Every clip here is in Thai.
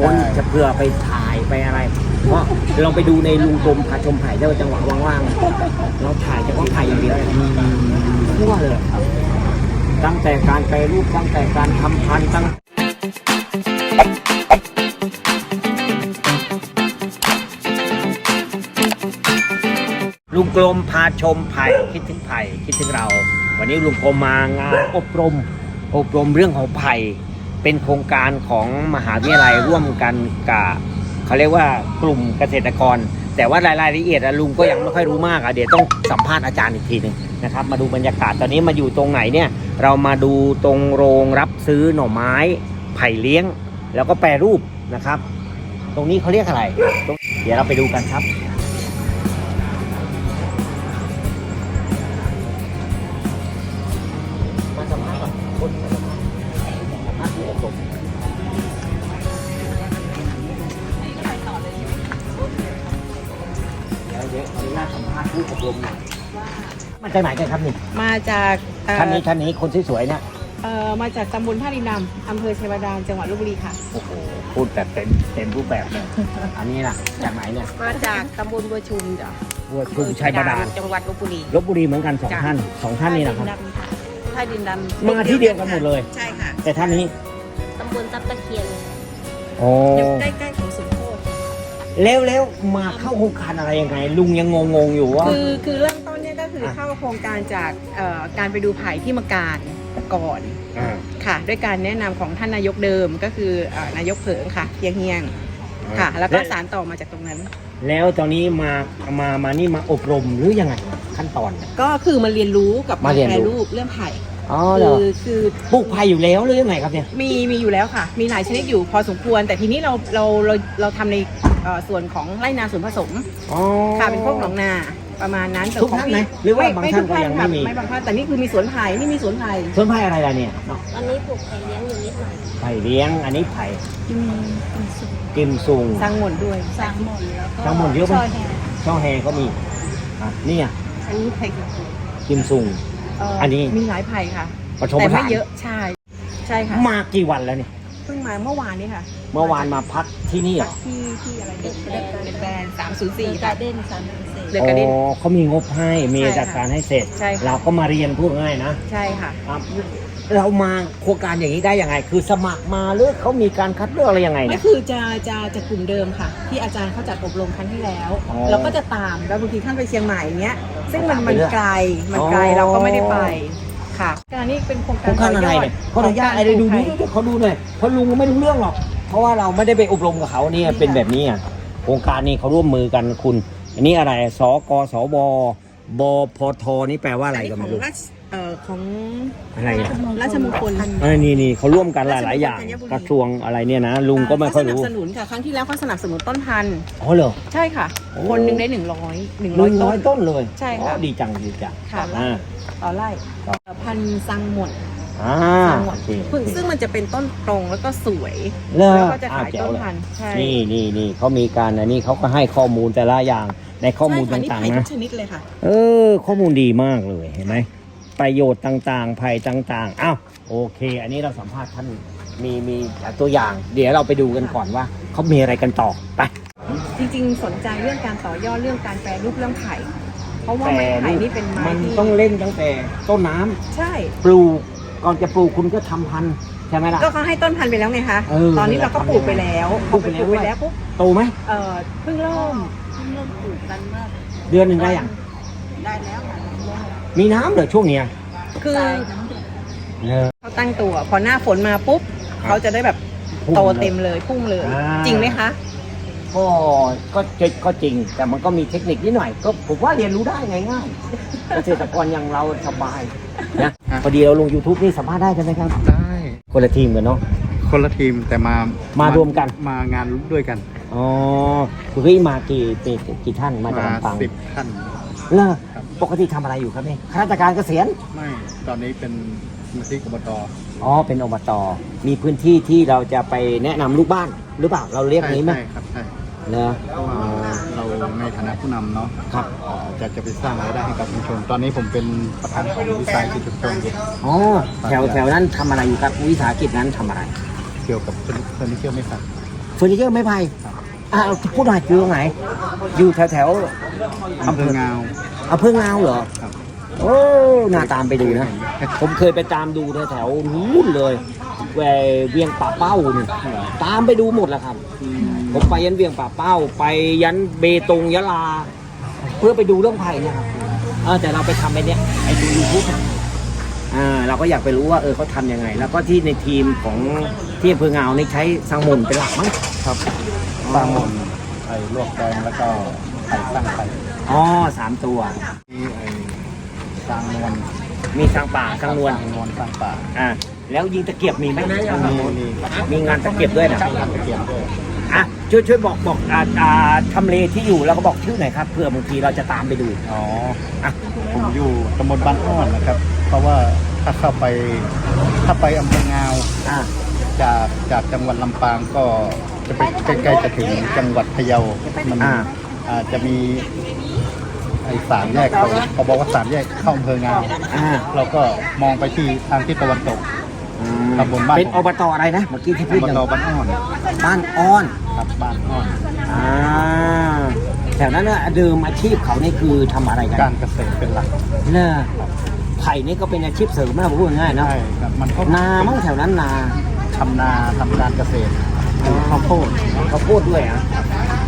ราะว่าจะเพื่อไปถ่ายไปอะไร เพราะลองไปดูในลุงกรมพาชมไผ่ได้จังหวะว่างๆเราถ่ายเฉพาะไผ่อย่างเดียวทั่วเลยครับตั้งแต่การแปรูปตั้งแต่การทำพันตั้งลุงกลมพาชมไผ่คิดถึงไผ่คิดถึงเรา วันนี้ลุงกลมมางานอบรม อบรมเรื่องของไผ่ เป็นโครงการของมหาวิทยาลัยร่วมกันกับเขาเรียกว่ากลุ่มเกษตรกร แต่ว่ารายละเอียดอะลุงก็ยังไม่ค่อยรู้มากอะเดี๋ยวต้องสัมภาษณ์อาจารย์อีกทีหนึ่งนะครับ มาดูบรรยากาศตอนนี้มาอยู่ตรงไหนเนี่ย เรามาดูตรงโรงรับซื้อหน่อไม้ไผ่เลี้ยง แล้วก็แปรรูปนะครับ ตรงนี้เขาเรียกอะไร เดี๋ยวเราไปดูกันครับ รมหน่อยมาจากไหนกันครับนี่มาจากเอ่อท่านนี้ท่านนี้คนสวยๆเนี่ยเอ่อมาจากตำบลท่าดินดำอำเภอชัยบาดาลจังหวัดลบบุรีค่ะ โอ้โหพูดแบบเต็มเต็มรูปแบบเลยอันนี้ล่ะจากไหนเนี่ยมาจากตำบลบัวชุมจ้ะวัวชุมชัยบาดาลจังหวัดลบบุรี ลบบุรีเหมือนกันสองจ้ะ ท่านสองท่านนี่นะครับ ท่าดินดำมาที่เดียวกันหมดเลย ใช่ค่ะแต่ท่านนี้ตำบลตับตะเคียนโอ้อยู่ใกล้ๆของสุโขทัย แล้วแล้วมาเข้าโครงการอะไรยังไง ลุงยังงงๆอยู่ว่า คือคือเริ่มต้นเนี่ยก็คือเข้าโครงการจากเอ่อการไปดูไผ่ที่มะการก่อนอ่าค่ะ ด้วยการแนะนำของท่านนายกเดิมก็คือเอ่อนายกเผิงค่ะเฮียงเฮียงค่ะ แล้วก็สารต่อมาจากตรงนั้น แล้วตอนนี้มามามานี่มาอบรมหรือยังไงขั้นตอน ก็คือมาเรียนรู้กับมาเรียนรู้ แปรรูปเรื่องไผ่อ๋อเหรอคือคือปลูกไผ่อยู่แล้วหรือยังไงครับเนี่ย มีมีอยู่แล้วค่ะ มีหลายชนิดอยู่พอสมควร แต่ทีนี้เราเราเราเราทำใน เอ่อส่วนของไร่นาส่วนผสมอ๋อ ค่ะเป็นพวกหนองนาประมาณนั้นแต่ทุกของท่านไหมพี่หรือว่าบางท่านทุก็ยังไม่ค่ะมี ไม่บางท่านแต่นี่คือมีสวนไผ่นี่มีสวนไผ่ส่วนไผ่อะไรล่ะเนี่ยเนาะตอนนี้ปลูกไผ่เลี้ยงอยู่นิดหน่อยไผ่เลี้ยง อันนี้ไผ่ที่มีกิมซุงสร้างหมนด้วยสามหมดแล้วก็ทั้งหมดเยอะไหมซแห้งช่อแฮก็มีอะนี่อะอันนี้ไผ่กิมซุง เอันนี้ มีหลายไผ่ค่ะผสมแต่ผไม่สานเยอะใช่ใช่ค่ะมากี่วันแล้วเนี่ยเพิ่งมาเมื่อวานนี้ค่ะเมื่อวานมาพักที่นี่เหรอที่ที่อะไรเด็กเด็กแบรนด์สามศูนย์สี่สี่กาค่ะ เด้นสามสิบสี่เดอะอ๋การ์เด้นอเขามีงบให้มีใช่ค่ะจัดการให้เสร็จ ใช่ค่ะ เราก็มาเรียนพูดง่ายนะใช่ค่ะ ครับเรามาโครงการอย่างนี้ได้ยังไง คือสมัครมาหรือเขามีการคัดเลือกอะไรยังไงก็เนี่ย คือจะจะจะกลุ่มเดิมค่ะ ที่อาจารย์เขาจัดอบรมครั้งที่แล้ว อ๋อเราก็จะตามแล้วบางทีท่านไปเชียงใหม่อย่างเงี้ย ซึ่งมันตามไปมันเรื่อยไกลมันไกลอ๋อ เราก็ไม่ได้ไป ค่ะการนี้เป็นโครงโคการรงการอะไรเนี่ยเขาอนุญาตอะไรดูดูดูเขาดูหน่อยเพราะลุงก็ไม่รู้เรื่องหรอก เพราะว่าเราไม่ได้ไปอบรมกับเขาเนี่ยเป็นแบบนี้อะโครงการนี้เขาร่วมมือกันคุณ อันนี้อะไรสกสบบบพทนี่แปลว่าอะไรอันนี้กันขอไม่งรู้ราช เอ่อของอะไรอะราชมงคลเออนี่นี่เขาร่วมกันหลายๆอย่างราชมงคลธัญบุรีกระทรวงอะไรเนี่ยนะลุงก็ไม่ค่อยรู้เขาสนับสนุนค่ะครั้งที่แล้วเขาสนับสนุนต้นพันธุ์อ๋อเหรอใช่ค่ะโอ้คนหนึ่งได้หนึ่งร้อยหนึ่งหร้อนึ่ยงต้ร้อยนต้นเลยใช่ค่ะอ๋อดีจังดีจังค่ะอ่าต่อไร่ครับพันธุ์ซังหมดอ่าซังหมดโอเคพึ่งซึ่งมันจะเป็นต้นตรงแล้วก็สวยเลิแล้วกก็จะอ่าขายแจ๋ต้วนเลยพันธุ์ใช่นี่นี่นี่เขามีการอันนี้เขาก็ให้ข้อมูลแต่ละอย่างในข้อมูลใช่ค่ะต่างนี่ๆไผ่ทุนะกชนิดเลยค่ะเออ ข้อมูลดีมากเลยเห็นไหม ประโยชน์ต่างๆภัยต่างๆอ้าวโอเค อันนี้เราสัมภาษณ์ท่านมีมีตัวอย่าง เดี๋ยวเราไปดูกันก่อนว่าเขามีอะไรกันต่อไปจริงๆ สนใจเรื่องการต่อยอดเรื่องการแปรรูปเรื่องไผ่เพราะว่าแต่ไม้ไผ่นี่เป็นไม้มันที่ต้องเล่นตั้งแต่ต้นน้ำใช่ ปลูกก่อนจะปลูกคุณก็ทำพันธุ์ใช่ไหมล่ะ ก็เขาให้ต้นพันธุ์ไปแล้วไงคะเออตอนนี้เราก็ปลูกไปแล้วปลูพอกไปไปปลูกแล้วไปแล้วปุ๊บโตไหมเอ่อเพิ่งเริ่มเริ่มปลูกกันเมื่อเดือนหนึ่งได้ยังได้แล้วค่ะ มีน้ำเหรอช่วงเนี้ยคือจ่ายน้ำเดือดเออ เขาตั้งตัว พอหน้าฝนมาปุ๊บครับเขาจะได้แบบพุ่งโตเลยเต็มเลยพุ่งเลย อ่า จริงไหมคะ ก็ก็จก็จริง แต่มันก็มีเทคนิคนิดหน่อย ก็ผมว่าเรียนรู้ได้ง่ายๆเกษตรกรอย่างเราสบายนะพอดีเราลง YouTube นี่สัมภาษณ์ได้ใช่ไหมครับ ได้คนละทีมกันเนาะ คนละทีมแต่มามามารวมกัน มางานด้วยกันอ๋อคุณพี่มากี่ปีกี่ท่านมาจากมาลำปางสิบท่าน เลิกครับ ปกติทำอะไรอยู่ครับนี่ข้าราชการเกษียณไม่ตอนนี้เป็นสมาชิกอบตอ๋อเป็นอบตมีพื้นที่ที่เราจะไปแนะนำลูกบ้านหรือเปล่าเราเรียกนี้ไหมใช่ครับใช่เนอะเพราะว่าเราในฐานะผู้นำเนาะครับเอ่อจะจะไปสร้างรายได้ให้กับชุมชน ตอนนี้ผมเป็นประธานของวิสาหกิจชุมชนอยู่อ๋อแถวแถวนั้นทำอะไรอยู่ครับวิสาหกิจนั้นทำอะไรเกี่ยวกับเฟอร์นิเจอร์ไม่สั่นเเฟอร์นิเจอร์ไม้ไผ่ครับ อ่าพูดหน่อยอยู่ตรงไหน อยู่แถวแถวๆอำเภองาว อำเภองาวเหรอครับ โอ้น่าตามไปดูนะ ผมเคยไปตามดูแถวๆนู้นเลยแวเวียงป่าเป้านี่ตามไปดูหมดแล้วครับ ผมไปยันเวียงป่าเป้า ไปยันเบตงยะลา เพื่อไปดูเรื่องไผ่เนี่ยครับเออแต่เราไปทำไปเนี่ยไอ้ดูยูทูบอ่าเราก็อยากไปรู้ว่าเออเขาทำยังไง แล้วก็ที่ในทีมของที่อำเภองาวนี่ใช้สังมนเป็นหลักมั้งครับ สร้างมนไข่ลวกแกงแล้วก็ไข่สร้างไข่อ๋อสามตัวที่ไอ้สร้างนวลมีสังป่าสังนวลสร้างนวลสร้างป่าอ่าแล้วยิงตะเกียบมีไหมมีมีมีงานตะเกียบด้วยนะงานตะเกียบด้วยอะช่วยช่วยบอกบอกอ่าอ่าทำเลที่อยู่แล้วก็บอกชื่อหน่อยครับเผื่อบางทีเราจะตามไปดูอ๋ออะผมอยู่ตำบลบ้านอ้อนนะครับ เพราะว่าถ้าเข้าไปถ้าไปอำเภองาวอ่าจากจากจังหวัดลำปางก็ จะไปใกล้ๆจะถึงจังหวัดพะเยามันอ่าอาจจะมีไอ้สามแยกเขาเขาบอกว่าสามแยกเข้าอำเภองาวอ่าเราก็มองไปที่ทางทิศตะวันตก อืมตำบลบ้าน เป็นอบตอะไรนะเมื่อกี้ที่อพูดบอย่างตบ้านอ้อนบ้านอ้อนครับบ้านอ้อน อ่าแถวนั้นน่ะเดิมอาชีพเขานี่คือทำอะไรกันการเกษตรเป็นหลักเนอะไผ่นี่ก็เป็นอาชีพเสริมนะผมพูดง่ายๆนะใช่ครับมันก็นามั่งแถวนั้นนาทำนาทำการเกษตรปลูก ข้าวโพดเขาพูดด้วยอะ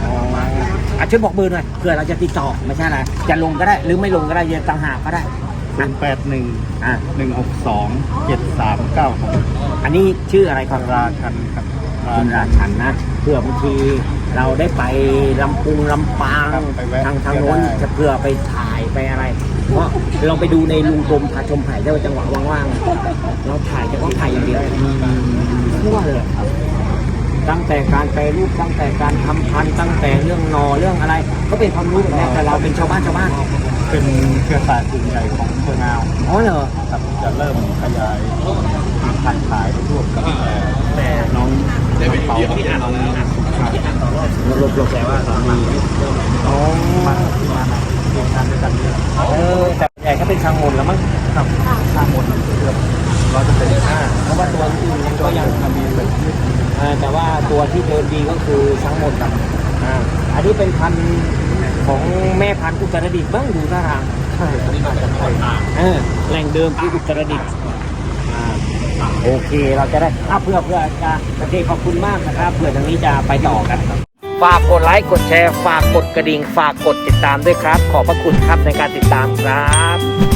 อ๋ออะช่วยบอกเบอร์หน่อยเผื่อเราจะติดต่อไม่ใช่อะไรจะลงก็ได้หรือไม่ลงก็ได้จะต่างหากก็ได้ศูนย์แปดหนึ่งอะหนึ่งหกสองเจ็ดสามเก้าหกอันนี้ชื่ออะไรครับราชันครับคุณราชันนะเพื่อบางทีเราได้ไปลำปูงลำปางครับไปแวะทางทางโน้นเที่ยวได้จะเพื่อไปถ่ายไปอะไร เพราะเราไปดูในลุงกรมพาชมไผ่ได้ว่าจังหวะว่างๆเราถ่ายเฉพาะไผ่อย่างเดียวทั่วเลยครับตั้ง แต่การแปรรูปตั้งแต่การทำพันธุ์ตั้งแต่เรื่องนอเรื่องอะไร ก็เป็นความรู้เหมือนกันแต่เราเป็นชาวบ้านชาวบ้านเป็นเครือข่ายกลุ่มใหญ่ของอำเภองาวอ๋อเหรอครับจะเริ่มขยายพันธุ์ขายร่วมกับแต่แต่น้องน้องเปาที่อ่านน้องอ่านครับหลบหลบแต่ว่ามีอ๋อมามาเรียนกันด้วยกันเนี่ยเออแต่ใหญ่ก็เป็นทางมนแล้วมั้งครับทางหมดเกือบ ตัวที่เดินดีก็คือทั้งหมดครับอ่าอันนี้เป็นพันธุ์ของแม่พันธุ์อุตรดิตถ์บ้างดูท่าทางใช่ครับน่าจะใช่เออแหล่งเดิมคืออุตรดิตถ์อ่าโอเคเราจะได้อะเพื่อเพื่อจะโอเคขอบคุณมากนะครับเพื่อทางนี้จะไปต่อกันครับฝากกดไลค์กดแชร์ ฝากกดกระดิ่ง ฝากกดติดตามด้วยครับ ขอบพระคุณครับในการติดตามครับ